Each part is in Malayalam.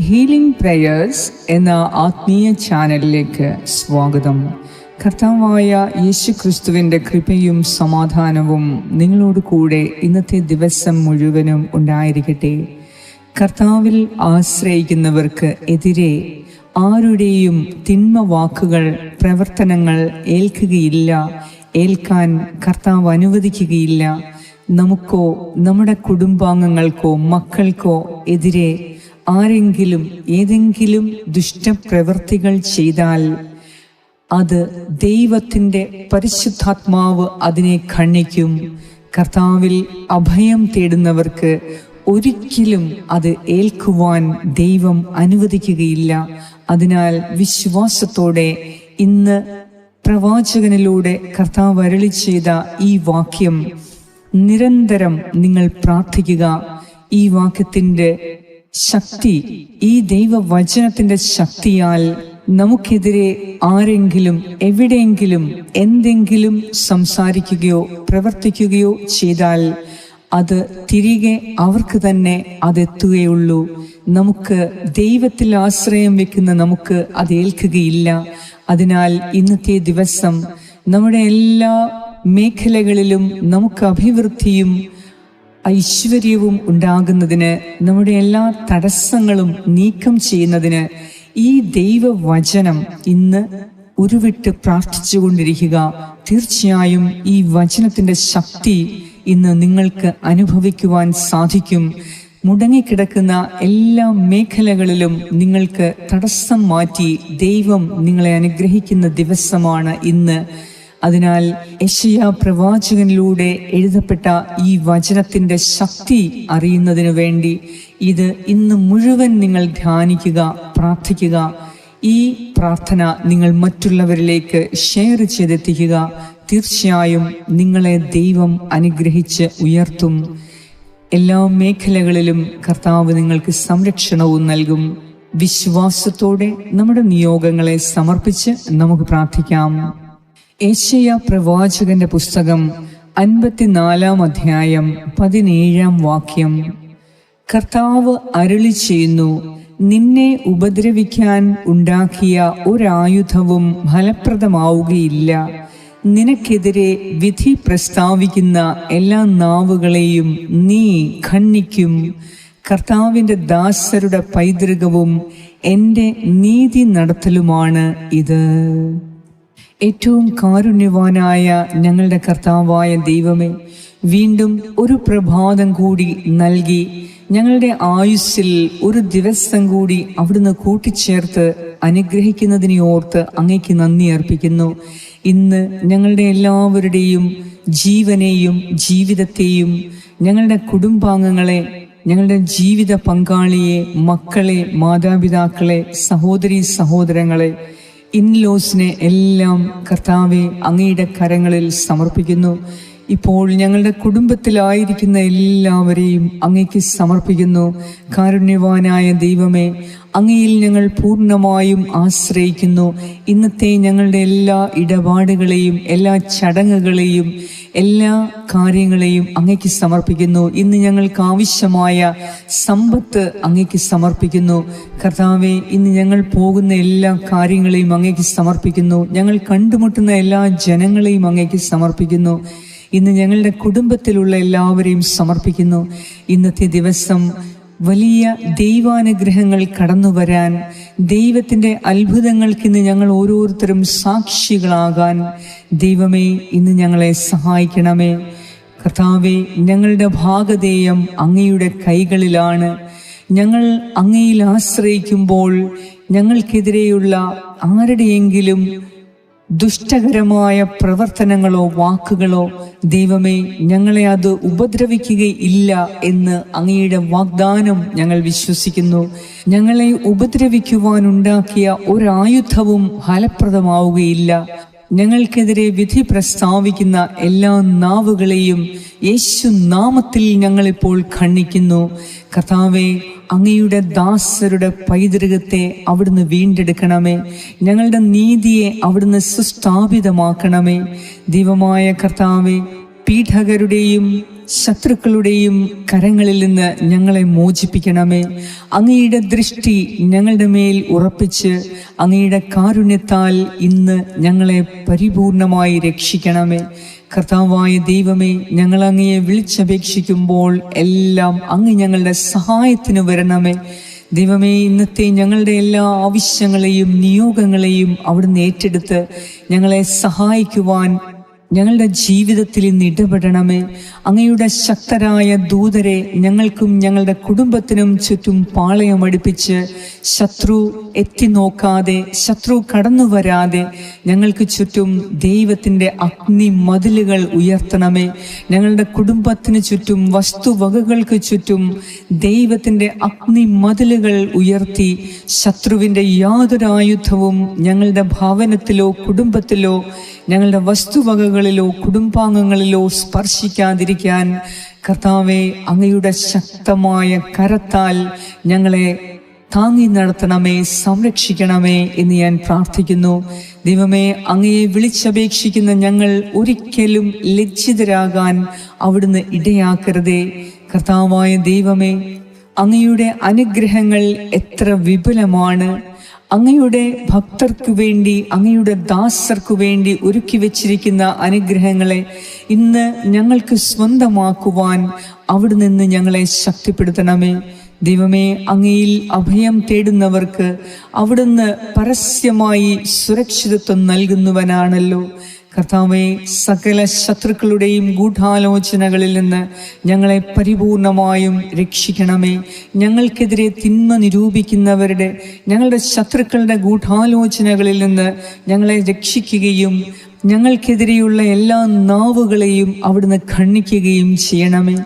ഹീലിംഗ് പ്രേയേഴ്സ് എന്ന ആത്മീയ ചാനലിലേക്ക് സ്വാഗതം. കർത്താവായ യേശു ക്രിസ്തുവിന്റെ കൃപയും സമാധാനവും നിങ്ങളോട് കൂടെ ഇന്നത്തെ ദിവസം മുഴുവനും ഉണ്ടായിരിക്കട്ടെ. കർത്താവിൽ ആശ്രയിക്കുന്നവർക്ക് എതിരെ ആരുടെയും തിന്മ വാക്കുകൾ പ്രവർത്തനങ്ങൾ ഏൽക്കുകയില്ല. ഏൽക്കാൻ കർത്താവ് അനുവദിക്കുകയില്ല. നമുക്കോ നമ്മുടെ കുടുംബാംഗങ്ങൾക്കോ മക്കൾക്കോ എതിരെ ആരെങ്കിലും ഏതെങ്കിലും ദുഷ്ടപ്രവൃത്തികൾ ചെയ്താൽ അത് ദൈവത്തിന്റെ പരിശുദ്ധാത്മാവ് അതിനെ ഖണ്ഡിക്കും. കർത്താവിൽ അഭയം തേടുന്നവർക്ക് ഒരിക്കലും അത് ഏൽക്കുവാൻ ദൈവം അനുവദിക്കുകയില്ല. അതിനാൽ വിശ്വാസത്തോടെ ഇന്ന് പ്രവാചകനിലൂടെ കർത്താവ് അരളി ചെയ്ത ഈ വാക്യം നിരന്തരം നിങ്ങൾ പ്രാർത്ഥിക്കുക. ഈ വാക്യത്തിന്റെ ശക്തി ഈ ദൈവവചനത്തിന്റെ ശക്തിയാൽ നമുക്കെതിരെ ആരെങ്കിലും എവിടെയെങ്കിലും എന്തെങ്കിലും സംസാരിക്കുകയോ പ്രവർത്തിക്കുകയോ ചെയ്താൽ അത് തിരികെ അവർക്ക് തന്നെ അതെത്തുകയുള്ളൂ. നമുക്ക് ദൈവത്തിൽ ആശ്രയം വെക്കുന്ന നമുക്ക് അത് ഏൽക്കുകയില്ല. അതിനാൽ ഇന്നത്തെ ദിവസം നമ്മുടെ എല്ലാ മേഖലകളിലും നമുക്ക് അഭിവൃദ്ധിയും ഐശ്വര്യവും ഉണ്ടാകുന്നതിന് നമ്മുടെ എല്ലാ തടസ്സങ്ങളും നീക്കം ചെയ്യുന്നതിന് ഈ ദൈവവചനം ഇന്ന് ഉരുവിട്ട് പ്രാർത്ഥിച്ചുകൊണ്ടിരിക്കുക. തീർച്ചയായും ഈ വചനത്തിന്റെ ശക്തി ഇന്ന് നിങ്ങൾക്ക് അനുഭവിക്കുവാൻ സാധിക്കും. മുടങ്ങിക്കിടക്കുന്ന എല്ലാ മേഖലകളിലും നിങ്ങൾക്ക് തടസ്സം മാറ്റി ദൈവം നിങ്ങളെ അനുഗ്രഹിക്കുന്ന ദിവസമാണ് ഇന്ന്. അതിനാൽ യശയ പ്രവാചകനിലൂടെ എഴുതപ്പെട്ട ഈ വചനത്തിന്റെ ശക്തി അറിയുന്നതിനു വേണ്ടി ഇത് ഇന്ന് മുഴുവൻ നിങ്ങൾ ധ്യാനിക്കുക പ്രാർത്ഥിക്കുക. ഈ പ്രാർത്ഥന നിങ്ങൾ മറ്റുള്ളവരിലേക്ക് ഷെയർ ചെയ്തെത്തിക്കുക. തീർച്ചയായും നിങ്ങളെ ദൈവം അനുഗ്രഹിച്ച് ഉയർത്തും. എല്ലാ മേഖലകളിലും കർത്താവ് നിങ്ങൾക്ക് സംരക്ഷണവും നൽകും. വിശ്വാസത്തോടെ നമ്മുടെ നിയോഗങ്ങളെ സമർപ്പിച്ച് നമുക്ക് പ്രാർത്ഥിക്കാം. ഏഷ്യ പ്രവാചകന്റെ പുസ്തകം അൻപത്തിനാലാം അധ്യായം പതിനേഴാം വാക്യം. കർത്താവ് അരുളി ചെയ്യുന്നു നിന്നെ ഉപദ്രവിക്കാൻ ഉണ്ടാക്കിയ ഒരായുധവും ഫലപ്രദമാവുകയില്ല. നിനക്കെതിരെ വിധി പ്രസ്താവിക്കുന്ന എല്ലാ നാവുകളെയും നീ ഖണ്ഡിക്കും. കർത്താവിന്റെ ദാസരുടെ പൈതൃകവും എന്റെ നീതി നടത്തലുമാണ് ഇത്. ഏറ്റവും കാരുണ്യവാനായ ഞങ്ങളുടെ കർത്താവായ ദൈവമേ വീണ്ടും ഒരു പ്രഭാതം കൂടി നൽകി ഞങ്ങളുടെ ആയുസ്സിൽ ഒരു ദിവസം കൂടി അവിടുന്ന് കൂട്ടിച്ചേർത്ത് അനുഗ്രഹിക്കുന്നതിനെ ഓർത്ത് അങ്ങേക്ക് നന്ദി അർപ്പിക്കുന്നു. ഇന്ന് ഞങ്ങളുടെ എല്ലാവരുടെയും ജീവനെയും ജീവിതത്തെയും ഞങ്ങളുടെ കുടുംബാംഗങ്ങളെ ഞങ്ങളുടെ ജീവിത പങ്കാളിയെ മക്കളെ മാതാപിതാക്കളെ സഹോദരി സഹോദരങ്ങളെ ഇൻലോസിനെ എല്ലാം കർത്താവെ അങ്ങയുടെ കരങ്ങളിൽ സമർപ്പിക്കുന്നു. ഇപ്പോൾ ഞങ്ങളുടെ കുടുംബത്തിലായിരിക്കുന്ന എല്ലാവരെയും അങ്ങയ്ക്ക് സമർപ്പിക്കുന്നു. കാരുണ്യവാനായ ദൈവമേ അങ്ങയിൽ ഞങ്ങൾ പൂർണമായും ആശ്രയിക്കുന്നു. ഇന്നത്തെ ഞങ്ങളുടെ എല്ലാ ഇടപാടുകളെയും എല്ലാ ചടങ്ങുകളെയും എല്ലാ കാര്യങ്ങളെയും അങ്ങയ്ക്ക് സമർപ്പിക്കുന്നു. ഇന്ന് ഞങ്ങൾക്ക് ആവശ്യമായ സമ്പത്ത് അങ്ങയ്ക്ക് സമർപ്പിക്കുന്നു. കർത്താവെ ഇന്ന് ഞങ്ങൾ പോകുന്ന എല്ലാ കാര്യങ്ങളെയും അങ്ങയ്ക്ക് സമർപ്പിക്കുന്നു. ഞങ്ങൾ കണ്ടുമുട്ടുന്ന എല്ലാ ജനങ്ങളെയും അങ്ങയ്ക്ക് സമർപ്പിക്കുന്നു. ഇന്ന് ഞങ്ങളുടെ കുടുംബത്തിലുള്ള എല്ലാവരെയും സമർപ്പിക്കുന്നു. ഇന്നത്തെ ദിവസം വലിയ ദൈവാനുഗ്രഹങ്ങൾ കടന്നു വരാൻ ദൈവത്തിന്റെ അത്ഭുതങ്ങൾക്ക് ഇന്ന് ഞങ്ങൾ ഓരോരുത്തരും സാക്ഷികളാകാൻ ദൈവമേ ഇന്ന് ഞങ്ങളെ സഹായിക്കണമേ. കർത്താവെ ഞങ്ങളുടെ ഭാഗധേയം അങ്ങയുടെ കൈകളിലാണ്. ഞങ്ങൾ അങ്ങയിൽ ആശ്രയിക്കുമ്പോൾ ഞങ്ങൾക്കെതിരെയുള്ള ആരുടെയെങ്കിലും ദുഷ്ടകരമായ പ്രവർത്തനങ്ങളോ വാക്കുകളോ ദൈവമേ ഞങ്ങളെ അത് ഉപദ്രവിക്കുകയില്ല എന്ന് അങ്ങയുടെ വാഗ്ദാനം ഞങ്ങൾ വിശ്വസിക്കുന്നു. ഞങ്ങളെ ഉപദ്രവിക്കുവാനുണ്ടാക്കിയ ഒരായുധവും ഫലപ്രദമാവുകയില്ല. ഞങ്ങൾക്കെതിരെ വിധി പ്രസ്താവിക്കുന്ന എല്ലാ നാവുകളെയും യേശു നാമത്തിൽ ഞങ്ങളിപ്പോൾ ഖണ്ഡിക്കുന്നു. കർത്താവെ അങ്ങയുടെ ദാസരുടെ പൈതൃകത്തെ അവിടുന്ന് വീണ്ടെടുക്കണമേ. ഞങ്ങളുടെ നീതിയെ അവിടുന്ന് സുസ്ഥാപിതമാക്കണമേ. ദൈവമായ കർത്താവെ പീഠകരുടെയും ശത്രുക്കളുടെയും കരങ്ങളിൽ നിന്ന് ഞങ്ങളെ മോചിപ്പിക്കണമേ. അങ്ങയുടെ ദൃഷ്ടി ഞങ്ങളുടെ മേൽ ഉറപ്പിച്ച് അങ്ങയുടെ കാരുണ്യത്താൽ ഇന്ന് ഞങ്ങളെ പരിപൂർണമായി രക്ഷിക്കണമേ. കർത്താവായ ദൈവമേ ഞങ്ങൾ അങ്ങയെ വിളിച്ചപേക്ഷിക്കുമ്പോൾ എല്ലാം അങ്ങ് ഞങ്ങളുടെ സഹായത്തിന് വരണമേ. ദൈവമേ ഇന്നത്തെ ഞങ്ങളുടെ എല്ലാ ആവശ്യങ്ങളെയും നിയോഗങ്ങളെയും അവിടുന്ന് ഏറ്റെടുത്ത് ഞങ്ങളെ സഹായിക്കുവാൻ ഞങ്ങളുടെ ജീവിതത്തിൽ ഇന്ന് ഇടപെടണമേ. അങ്ങയുടെ ശക്തരായ ദൂതരെ ഞങ്ങൾക്കും ഞങ്ങളുടെ കുടുംബത്തിനും ചുറ്റും പാളയമടുപ്പിച്ച് ശത്രു എത്തി നോക്കാതെ ശത്രു കടന്നു വരാതെ ഞങ്ങൾക്ക് ചുറ്റും ദൈവത്തിന്റെ അഗ്നി മതിലുകൾ ഉയർത്തണമേ. ഞങ്ങളുടെ കുടുംബത്തിന് ചുറ്റും വസ്തുവകകൾക്ക് ചുറ്റും ദൈവത്തിന്റെ അഗ്നി മതിലുകൾ ഉയർത്തി ശത്രുവിന്റെ യാതൊരു ആയുധവും ഞങ്ങളുടെ ഭവനത്തിലോ കുടുംബത്തിലോ ഞങ്ങളുടെ വസ്തുവകകളിലോ കുടുംബാംഗങ്ങളിലോ സ്പർശിക്കാതിരിക്കാൻ കർത്താവെ അങ്ങയുടെ ശക്തമായ കരത്താൽ ഞങ്ങളെ താങ്ങി നടത്തണമേ സംരക്ഷിക്കണമേ എന്ന് ഞാൻ പ്രാർത്ഥിക്കുന്നു. ദൈവമേ അങ്ങയെ വിളിച്ചപേക്ഷിക്കുന്ന ഞങ്ങൾ ഒരിക്കലും ലജ്ജിതരാകാൻ അവിടുന്ന് ഇടയാക്കരുതേ. കർത്താവായ ദൈവമേ അങ്ങയുടെ അനുഗ്രഹങ്ങൾ എത്ര വിപുലമാണ്. അങ്ങയുടെ ഭക്തർക്ക് വേണ്ടി അങ്ങയുടെ ദാസർക്കു വേണ്ടി ഒരുക്കി വച്ചിരിക്കുന്ന അനുഗ്രഹങ്ങളെ ഇന്ന് ഞങ്ങൾക്ക് സ്വന്തമാക്കുവാൻ അവിടെ നിന്ന് ഞങ്ങളെ ശക്തിപ്പെടുത്തണമേ. ദൈവമേ അങ്ങയിൽ അഭയം തേടുന്നവർക്ക് അവിടുന്ന് പരസ്യമായി സുരക്ഷിതത്വം നൽകുന്നവനാണല്ലോ. കർത്താവെ സകല ശത്രുക്കളുടെയും ഗൂഢാലോചനകളിൽ നിന്ന് ഞങ്ങളെ പരിപൂർണമായും രക്ഷിക്കണമേ. ഞങ്ങൾക്കെതിരെ തിന്മ നിരൂപിക്കുന്നവരുടെ ഞങ്ങളുടെ ശത്രുക്കളുടെ ഗൂഢാലോചനകളിൽ നിന്ന് ഞങ്ങളെ രക്ഷിക്കുകയും ഞങ്ങൾക്കെതിരെയുള്ള എല്ലാ നാവുകളെയും അവിടുന്ന് ഖണ്ഡിക്കുകയും ചെയ്യണമേ.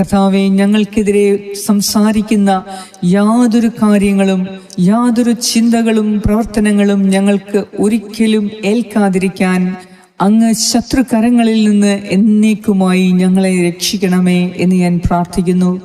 കർത്താവെ ഞങ്ങൾക്കെതിരെ സംസാരിക്കുന്ന യാതൊരു കാര്യങ്ങളും യാതൊരു ചിന്തകളും പ്രവർത്തനങ്ങളും ഞങ്ങൾക്ക് ഒരിക്കലും ഏൽക്കാതിരിക്കാൻ അങ്ങ് ശത്രുകരങ്ങളിൽ നിന്ന് എന്നേക്കുമായി ഞങ്ങളെ രക്ഷിക്കണമേ എന്ന് ഞാൻ പ്രാർത്ഥിക്കുന്നു.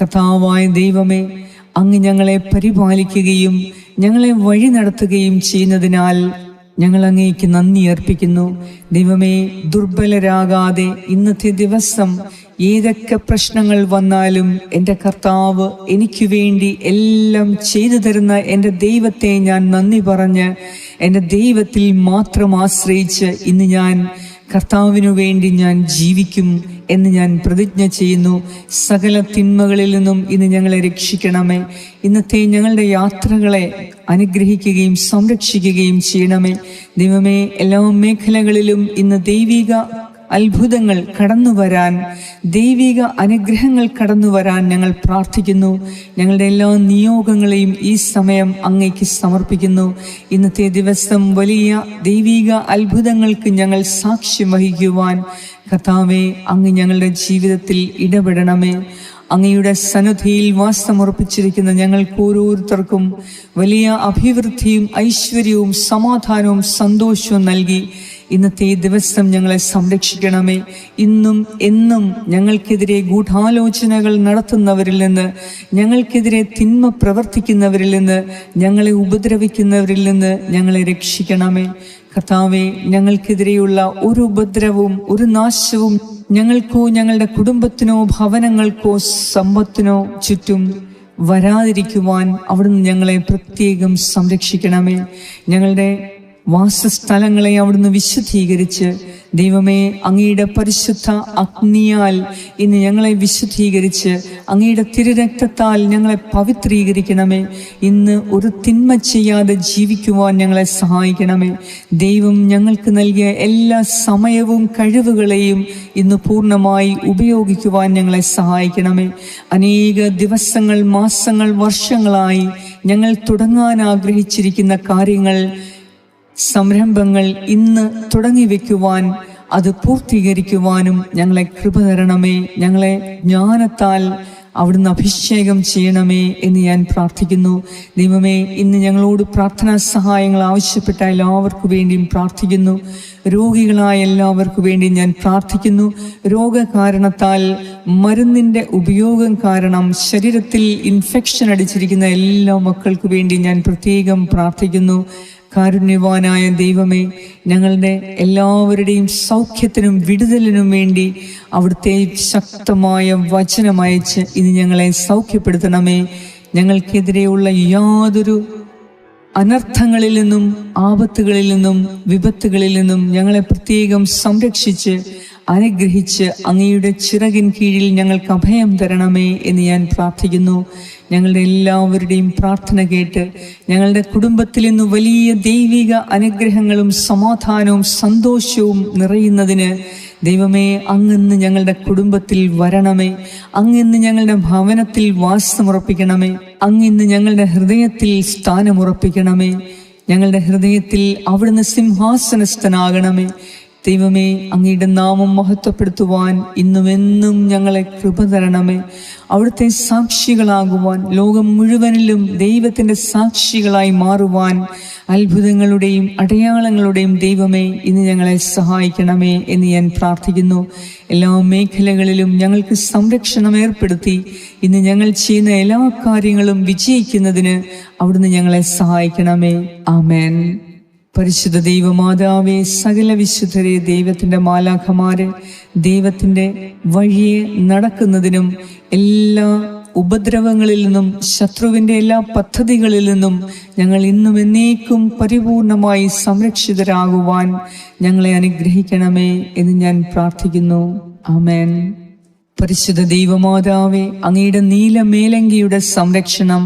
കർത്താവായ ദൈവമേ അങ്ങ് ഞങ്ങളെ പരിപാലിക്കുകയും ഞങ്ങളെ വഴി നടത്തുകയും ചെയ്യുന്നതിനാൽ ഞങ്ങൾ അങ്ങേക്ക് നന്ദി അർപ്പിക്കുന്നു. ദൈവമേ ദുർബലരാകാതെ ഇന്നത്തെ ദിവസം ഏതൊക്കെ പ്രശ്നങ്ങൾ വന്നാലും എന്റെ കർത്താവ് എനിക്ക് വേണ്ടി എല്ലാം ചെയ്തു തരുന്ന എന്റെ ദൈവത്തെ ഞാൻ നന്ദി പറഞ്ഞ് എന്റെ ദൈവത്തിൽ മാത്രം ആശ്രയിച്ച് ഇന്ന് ഞാൻ കർത്താവിനു വേണ്ടി ഞാൻ ജീവിക്കും എന്ന് ഞാൻ പ്രതിജ്ഞ ചെയ്യുന്നു. സകല തിന്മകളിൽ നിന്നും ഇന്ന് ഞങ്ങളെ രക്ഷിക്കണമേ. ഇന്നത്തെ ഞങ്ങളുടെ യാത്രകളെ അനുഗ്രഹിക്കുകയും സംരക്ഷിക്കുകയും ചെയ്യണമേ. ദൈവമേ എല്ലാ മേഖലകളിലും ഇന്ന് ദൈവിക അത്ഭുതങ്ങൾ കടന്നു വരാൻ ദൈവിക അനുഗ്രഹങ്ങൾ കടന്നു വരാൻ ഞങ്ങൾ പ്രാർത്ഥിക്കുന്നു. ഞങ്ങളുടെ എല്ലാ നിയോഗങ്ങളെയും ഈ സമയം അങ്ങേക്ക് സമർപ്പിക്കുന്നു. ഇന്നത്തെ ദിവസം വലിയ ദൈവിക അത്ഭുതങ്ങൾക്ക് ഞങ്ങൾ സാക്ഷ്യം വഹിക്കുവാൻ കർത്താവെ അങ്ങ് ഞങ്ങളുടെ ജീവിതത്തിൽ ഇടപെടണമേ. അങ്ങയുടെ സന്നദ്ധിയിൽ വാസമുറപ്പിച്ചിരിക്കുന്ന ഞങ്ങൾക്ക് ഓരോരുത്തർക്കും വലിയ അഭിവൃദ്ധിയും ഐശ്വര്യവും സമാധാനവും സന്തോഷവും നൽകി ഇന്നത്തെ ഈ ദിവസം ഞങ്ങളെ സംരക്ഷിക്കണമേ. ഇന്നും എന്നും ഞങ്ങൾക്കെതിരെ ഗൂഢാലോചനകൾ നടത്തുന്നവരിൽ നിന്ന് ഞങ്ങൾക്കെതിരെ തിന്മ പ്രവർത്തിക്കുന്നവരിൽ നിന്ന് ഞങ്ങളെ ഉപദ്രവിക്കുന്നവരിൽ നിന്ന് ഞങ്ങളെ രക്ഷിക്കണമേ. കർത്താവെ ഞങ്ങൾക്കെതിരെയുള്ള ഒരു ഉപദ്രവവും ഒരു നാശവും ഞങ്ങൾക്കോ ഞങ്ങളുടെ കുടുംബത്തിനോ ഭവനങ്ങൾക്കോ സമ്പത്തിനോ ചുറ്റും വരാതിരിക്കുവാൻ അവിടുന്ന് ഞങ്ങളെ പ്രത്യേകം സംരക്ഷിക്കണമേ. ഞങ്ങളുടെ വാസസ്ഥലങ്ങളെ അവിടുന്ന് വിശുദ്ധീകരിച്ച് ദൈവമേ അങ്ങയുടെ പരിശുദ്ധ അഗ്നിയാൽ ഇന്ന് ഞങ്ങളെ വിശുദ്ധീകരിച്ച് അങ്ങയുടെ തിരുരക്തത്താൽ ഞങ്ങളെ പവിത്രീകരിക്കണമേ. ഇന്ന് ഒരു തിന്മ ചെയ്യാതെ ജീവിക്കുവാൻ ഞങ്ങളെ സഹായിക്കണമേ. ദൈവം ഞങ്ങൾക്ക് നൽകിയ എല്ലാ സമയവും കഴിവുകളെയും ഇന്ന് പൂർണമായി ഉപയോഗിക്കുവാൻ ഞങ്ങളെ സഹായിക്കണമേ. അനേക ദിവസങ്ങൾ മാസങ്ങൾ വർഷങ്ങളായി ഞങ്ങൾ തുടങ്ങാൻ ആഗ്രഹിച്ചിരിക്കുന്ന കാര്യങ്ങൾ സംരംഭങ്ങൾ ഇന്ന് തുടങ്ങി വയ്ക്കുവാൻ അത് പൂർത്തീകരിക്കുവാനും ഞങ്ങളെ കൃപ തരണമേ. ഞങ്ങളെ ജ്ഞാനത്താൽ അവിടുന്ന് അഭിഷേകം ചെയ്യണമേ എന്ന് ഞാൻ പ്രാർത്ഥിക്കുന്നു. ദൈവമേ ഇന്ന് ഞങ്ങളോട് പ്രാർത്ഥനാ സഹായങ്ങൾ ആവശ്യപ്പെട്ട എല്ലാവർക്കു വേണ്ടിയും പ്രാർത്ഥിക്കുന്നു. രോഗികളായ എല്ലാവർക്കു വേണ്ടി ഞാൻ പ്രാർത്ഥിക്കുന്നു. രോഗകാരണത്താൽ മരുന്നിന്റെ ഉപയോഗം കാരണം ശരീരത്തിൽ ഇൻഫെക്ഷൻ അടിച്ചിരിക്കുന്ന എല്ലാ മക്കൾക്കു വേണ്ടി ഞാൻ പ്രത്യേകം പ്രാർത്ഥിക്കുന്നു. കാരുണ്യവാനായ ദൈവമേ ഞങ്ങളുടെ എല്ലാവരുടെയും സൗഖ്യത്തിനും വിടുതലിനും വേണ്ടി അവിടുത്തെ ശക്തമായ വചനമയച്ച് ഇനി ഞങ്ങളെ സൗഖ്യപ്പെടുത്തണമേ. ഞങ്ങൾക്കെതിരെയുള്ള യാതൊരു അനർത്ഥങ്ങളിൽ നിന്നും ആപത്തുകളിൽ നിന്നും വിപത്തുകളിൽ നിന്നും ഞങ്ങളെ പ്രത്യേകം സംരക്ഷിച്ച് അനുഗ്രഹിച്ച് അങ്ങയുടെ ചിറകിൻ കീഴിൽ ഞങ്ങൾക്ക് അഭയം തരണമേ എന്ന് ഞാൻ പ്രാർത്ഥിക്കുന്നു. ഞങ്ങളുടെ എല്ലാവരുടെയും പ്രാർത്ഥന കേട്ട് ഞങ്ങളുടെ കുടുംബത്തിൽ നിന്ന് വലിയ ദൈവിക അനുഗ്രഹങ്ങളും സമാധാനവും സന്തോഷവും നിറയുന്നതിന് ദൈവമേ അങ്ങിന്ന് ഞങ്ങളുടെ കുടുംബത്തിൽ വരണമേ. അങ്ങിന്ന് ഞങ്ങളുടെ ഭവനത്തിൽ വാസമുറപ്പിക്കണമേ. അങ്ങിന്ന് ഞങ്ങളുടെ ഹൃദയത്തിൽ സ്ഥാനമുറപ്പിക്കണമേ. ഞങ്ങളുടെ ഹൃദയത്തിൽ അവിടുന്ന് സിംഹാസനസ്ഥനാകണമേ. ദൈവമേ അങ്ങയുടെ നാമം മഹത്വപ്പെടുത്തുവാൻ ഇന്നുമെന്നും ഞങ്ങളെ കൃപ തരണമേ. അവിടുത്തെ സാക്ഷികളാകുവാൻ ലോകം മുഴുവനിലും ദൈവത്തിന്റെ സാക്ഷികളായി മാറുവാൻ അത്ഭുതങ്ങളുടെയും അടയാളങ്ങളുടെയും ദൈവമേ ഇന്ന് ഞങ്ങളെ സഹായിക്കണമേ എന്ന് ഞാൻ പ്രാർത്ഥിക്കുന്നു. എല്ലാ മേഖലകളിലും ഞങ്ങൾക്ക് സംരക്ഷണം ഏർപ്പെടുത്തി ഇന്ന് ഞങ്ങൾ ചെയ്യുന്ന എല്ലാ കാര്യങ്ങളും വിജയിക്കുന്നതിന് അവിടുന്ന് ഞങ്ങളെ സഹായിക്കണമേ. ആമേൻ. പരിശുദ്ധ ദൈവമാതാവെ സകല വിശുദ്ധരെ ദൈവത്തിന്റെ മാലാഖമാരെ ദൈവത്തിന്റെ വഴിയെ നടക്കുന്നതിനും എല്ലാ ഉപദ്രവങ്ങളിൽ നിന്നും ശത്രുവിന്റെ എല്ലാ പദ്ധതികളിൽ നിന്നും ഞങ്ങൾ ഇന്നും എന്നേക്കും പരിപൂർണമായി സംരക്ഷിതരാകുവാൻ ഞങ്ങളെ അനുഗ്രഹിക്കണമേ എന്ന് ഞാൻ പ്രാർത്ഥിക്കുന്നു. ആമേൻ. പരിശുദ്ധ ദൈവമാതാവെ അങ്ങയുടെ നീലമേലങ്കിയുടെ സംരക്ഷണം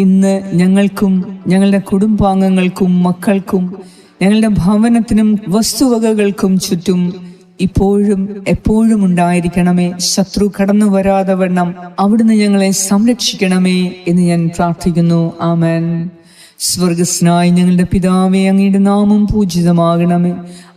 ഇന്ന് ഞങ്ങൾക്കും ഞങ്ങളുടെ കുടുംബാംഗങ്ങൾക്കും മക്കൾക്കും ഞങ്ങളുടെ ഭവനത്തിനും വസ്തുവകകൾക്കും ചുറ്റും ഇപ്പോഴും എപ്പോഴും ഉണ്ടായിരിക്കണമേ. ശത്രു കടന്നു വരാതെ വണ്ണം അവിടുന്ന് ഞങ്ങളെ സംരക്ഷിക്കണമേ എന്ന് ഞാൻ പ്രാർത്ഥിക്കുന്നു. ആമേൻ. സ്വർഗസ്നായി ഞങ്ങളുടെ പിതാവേ അങ്ങയുടെ നാമം പൂജിതമാകണമേ.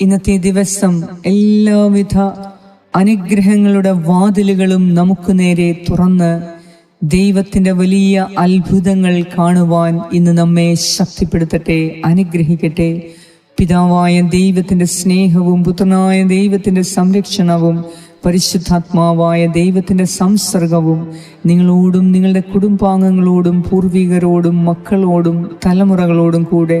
ഇന്നത്തെ ദിവസം എല്ലാവിധ അനുഗ്രഹങ്ങളുടെ വാതിലുകളും നമുക്ക് നേരെ തുറന്ന് ദൈവത്തിന്റെ വലിയ അത്ഭുതങ്ങൾ കാണുവാൻ ഇന്ന് നമ്മെ ശക്തിപ്പെടുത്തട്ടെ അനുഗ്രഹിക്കട്ടെ. പിതാവായ ദൈവത്തിന്റെ സ്നേഹവും പുത്രനായ ദൈവത്തിന്റെ സംരക്ഷണവും പരിശുദ്ധാത്മാവായ ദൈവത്തിന്റെ സംസർഗവും നിങ്ങളോടും നിങ്ങളുടെ കുടുംബാംഗങ്ങളോടും പൂർവികരോടും മക്കളോടും തലമുറകളോടും കൂടെ